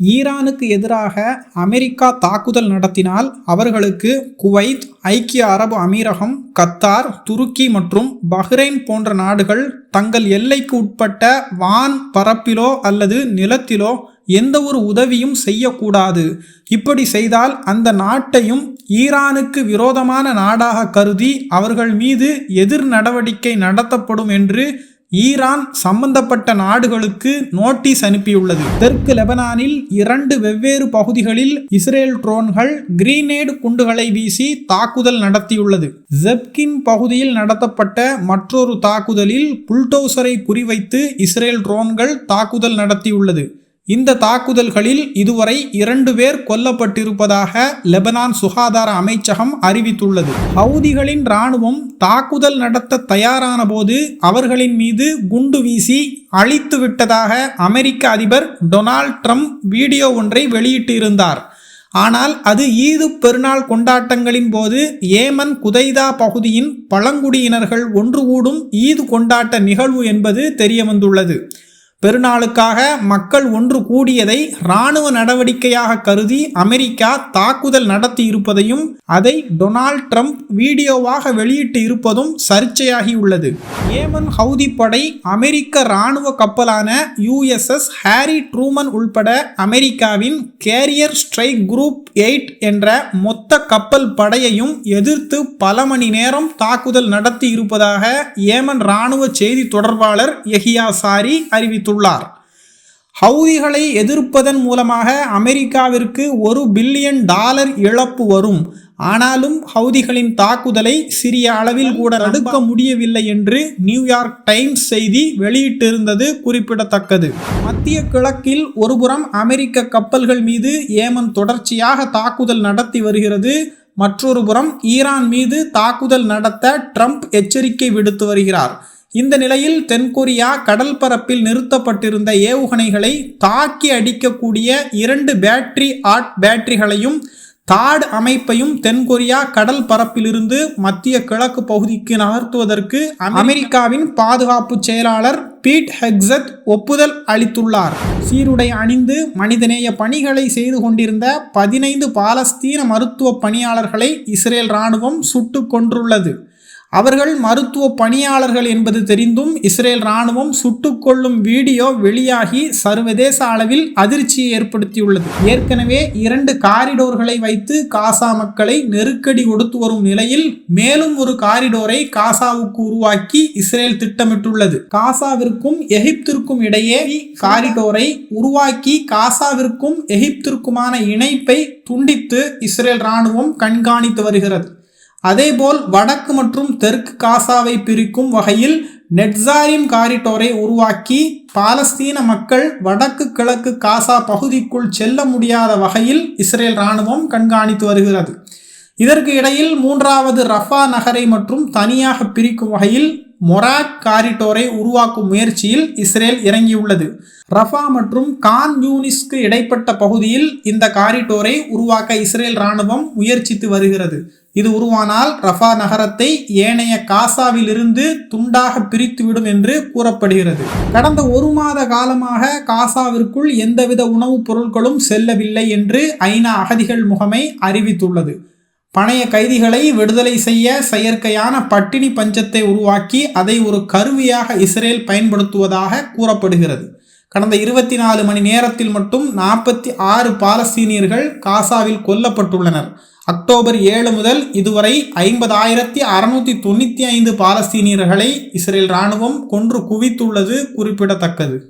ஈரானுக்கு எதிராக அமெரிக்கா தாக்குதல் நடத்தினால் அவர்களுக்கு குவைத் ஐக்கிய அரபு அமீரகம் கத்தார் துருக்கி மற்றும் பஹ்ரைன் போன்ற நாடுகள் தங்கள் எல்லைக்கு உட்பட்ட வான் பரப்பிலோ அல்லது நிலத்திலோ எந்த ஒரு உதவியும் செய்யக்கூடாது. இப்படி செய்தால் அந்த நாட்டையும் ஈரானுக்கு விரோதமான நாடாக கருதி அவர்கள் மீது எதிர் நடவடிக்கை நடத்தப்படும் என்று ஈரான் சம்பந்தப்பட்ட நாடுகளுக்கு நோட்டீஸ் அனுப்பியுள்ளது. தெற்கு லெபனானில் இரண்டு வெவ்வேறு பகுதிகளில் இஸ்ரேல் ட்ரோன்கள் கிரீனேடு குண்டுகளை வீசி தாக்குதல் நடத்தியுள்ளது. ஜெப்கின் பகுதியில் நடத்தப்பட்ட மற்றொரு தாக்குதலில் புல்டோசரை குறிவைத்து இஸ்ரேல் ட்ரோன்கள் தாக்குதல் நடத்தியுள்ளது. இந்த தாக்குதல்களில் இதுவரை இரண்டு பேர் கொல்லப்பட்டிருப்பதாக லெபனான் சுகாதார அமைச்சகம் அறிவித்துள்ளது. ஹவுதிகளின் இராணுவம் தாக்குதல் நடத்த தயாரான போது அவர்களின் மீது குண்டு வீசி அழித்து விட்டதாக அமெரிக்க அதிபர் டொனால்ட் ட்ரம்ப் வீடியோ ஒன்றை வெளியிட்டிருந்தார். ஆனால் அது ஈது பெருநாள் கொண்டாட்டங்களின் போது ஏமன் குதைதா பகுதியின் பழங்குடியினர்கள் ஒன்று கூடும் ஈது கொண்டாட்ட நிகழ்வு என்பது தெரியவந்துள்ளது. பெருநாளுக்காக மக்கள் ஒன்று கூடியதை இராணுவ நடவடிக்கையாக கருதி அமெரிக்கா தாக்குதல் நடத்தி இருப்பதையும் அதை டொனால்ட் ட்ரம்ப் வீடியோவாக வெளியிட்டு இருப்பதும் சர்ச்சையாகியுள்ளது ஏமன் ஹவுதி படை அமெரிக்க இராணுவ கப்பலான யுஎஸ்எஸ் ஹாரி ட்ரூமன் உள்பட அமெரிக்காவின் கேரியர் ஸ்ட்ரைக் குரூப் எயிட் என்ற மொத்த கப்பல் படையையும் எதிர்த்து பல மணி நேரம் தாக்குதல் நடத்தி இருப்பதாக ஏமன் இராணுவ செய்தி தொடர்பாளர் எஹியா சாரி அறிவித்துள்ளார் தெரிவித்துள்ளார் ஹவுதிகளை எதிர்ப்பதன் மூலமாக அமெரிக்காவிற்கு ஒரு பில்லியன் டாலர் இழப்பு வரும். ஆனாலும் ஹவுதிகளின் தாக்குதலை சிறிய அளவில் கூட தடுக்க முடியவில்லை என்று நியூயார்க் டைம்ஸ் செய்தி வெளியிட்டிருந்தது குறிப்பிடத்தக்கது. மத்திய கிழக்கில் ஒருபுறம் அமெரிக்க கப்பல்கள் மீது ஏமன் தொடர்ச்சியாக தாக்குதல் நடத்தி வருகிறது. மற்றொரு புறம் ஈரான் மீது தாக்குதல் நடத்த ட்ரம்ப் எச்சரிக்கை விடுத்து வருகிறார். இந்த நிலையில் தென்கொரியா கடல் பரப்பில் நிறுத்தப்பட்டிருந்த ஏவுகணைகளை தாக்கி அடிக்கக்கூடிய இரண்டு பேட்டரி ஆட் பேட்டரிகளையும் தாட் அமைப்பையும் தென்கொரியா கடல் பரப்பிலிருந்து மத்திய கிழக்கு பகுதிக்கு நகர்த்துவதற்கு அமெரிக்காவின் பாதுகாப்பு செயலாளர் பீட் ஹெக்ஸத் ஒப்புதல் அளித்துள்ளார். சீருடை அணிந்து மனிதநேய பணிகளை செய்து கொண்டிருந்த பதினைந்து பாலஸ்தீன மருத்துவ பணியாளர்களை இஸ்ரேல் இராணுவம் சுட்டு கொன்றுள்ளது. அவர்கள் மருத்துவ பணியாளர்கள் என்பது தெரிந்தும் இஸ்ரேல் இராணுவம் சுட்டுக்கொள்ளும் வீடியோ வெளியாகி சர்வதேச அளவில் அதிர்ச்சியை ஏற்படுத்தியுள்ளது. ஏற்கனவே இரண்டு காரிடோர்களை வைத்து காசா மக்களை நெருக்கடி கொடுத்து வரும் நிலையில் மேலும் ஒரு காரிடோரை காசாவுக்கு உருவாக்கி இஸ்ரேல் திட்டமிட்டுள்ளது. காசாவிற்கும் எகிப்திற்கும் இடையே காரிடோரை உருவாக்கி காசாவிற்கும் எகிப்திற்குமான இணைப்பை துண்டித்து இஸ்ரேல் இராணுவம் கண்காணித்து வருகிறது. அதேபோல் வடக்கு மற்றும் தெற்கு காசாவை பிரிக்கும் வகையில் நெட்சாரிம் காரிட்டோரை உருவாக்கி பாலஸ்தீன மக்கள் வடக்கு கிழக்கு காசா பகுதிக்குள் செல்ல முடியாத வகையில் இஸ்ரேல் இராணுவம் கண்காணித்து வருகிறது. இதற்கு இடையில் மூன்றாவது ரஃபா நகரை மற்றும் தனியாக பிரிக்கும் வகையில் மொராக் காரிட்டோரை உருவாக்கும் முயற்சியில் இஸ்ரேல் இறங்கியுள்ளது. ரஃபா மற்றும் கான் யூனிஸ்க்கு இடைப்பட்ட பகுதியில் இந்த காரிட்டோரை உருவாக்க இஸ்ரேல் இராணுவம் முயற்சித்து வருகிறது. இது உருவானால் ரஃபா நகரத்தை ஏனைய காசாவிலிருந்து துண்டாக பிரித்துவிடும் என்று கூறப்படுகிறது. கடந்த ஒரு மாத காலமாக காசாவிற்குள் எந்தவித உணவுப் பொருட்களும் செல்லவில்லை என்று ஐநா அகதிகள் முகமை அறிவித்துள்ளது. பணைய கைதிகளை விடுதலை செய்ய செயற்கையான பட்டினி பஞ்சத்தை உருவாக்கி அதை ஒரு கருவியாக இஸ்ரேல் பயன்படுத்துவதாக கூறப்படுகிறது. கடந்த இருபத்தி நாலு மணி நேரத்தில் மட்டும் நாற்பத்தி ஆறு பாலஸ்தீனியர்கள் காசாவில் கொல்லப்பட்டுள்ளனர். அக்டோபர் ஏழு முதல் இதுவரை ஐம்பதாயிரத்தி அறுநூத்தி தொண்ணூற்றி ஐந்து பாலஸ்தீனியர்களை இஸ்ரேல் இராணுவம் கொன்று குவித்துள்ளது குறிப்பிடத்தக்கது.